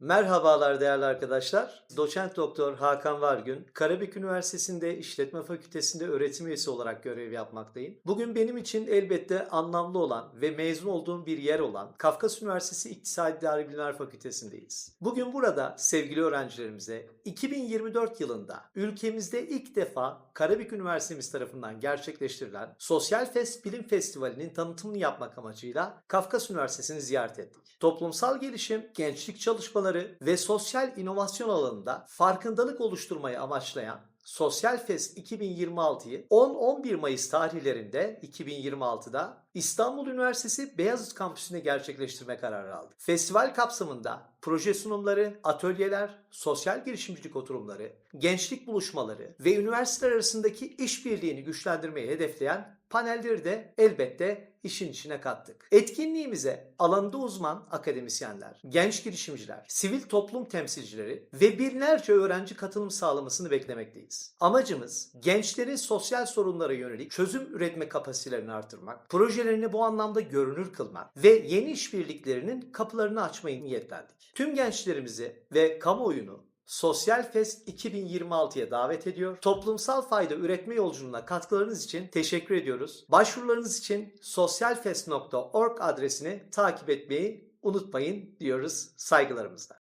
Merhabalar değerli arkadaşlar. Doçent Doktor Hakan Vargün, Karabük Üniversitesi'nde İşletme Fakültesi'nde öğretim üyesi olarak görev yapmaktayım. Bugün benim için elbette anlamlı olan ve mezun olduğum bir yer olan Kafkas Üniversitesi İktisadi İdari Bilimler Fakültesindeyiz. Bugün burada sevgili öğrencilerimize 2024 yılında ülkemizde ilk defa Karabük Üniversitemiz tarafından gerçekleştirilen Sosyal Fest Bilim Festivali'nin tanıtımını yapmak amacıyla Kafkas Üniversitesi'ni ziyaret ettik. Toplumsal gelişim, gençlik çalışmaları ve sosyal inovasyon alanında farkındalık oluşturmayı amaçlayan Sosyal Fest 2026'yı 10-11 Mayıs tarihlerinde 2026'da İstanbul Üniversitesi Beyazıt Kampüsü'nde gerçekleştirme kararı aldı. Festival kapsamında proje sunumları, atölyeler, sosyal girişimcilik oturumları, gençlik buluşmaları ve üniversiteler arasındaki işbirliğini güçlendirmeyi hedefleyen panelleri de elbette işin içine kattık. Etkinliğimize alanda uzman akademisyenler, genç girişimciler, sivil toplum temsilcileri ve binlerce öğrenci katılım sağlamasını beklemekteyiz. Amacımız gençlerin sosyal sorunlara yönelik çözüm üretme kapasitelerini artırmak, projelerini bu anlamda görünür kılmak ve yeni işbirliklerinin kapılarını açmayı niyetlendik. Tüm gençlerimizi ve kamuoyunu Sosyal Fest 2026'ya davet ediyor. Toplumsal fayda üretme yolculuğuna katkılarınız için teşekkür ediyoruz. Başvurularınız için sosyalfest.org adresini takip etmeyi unutmayın diyoruz saygılarımızla.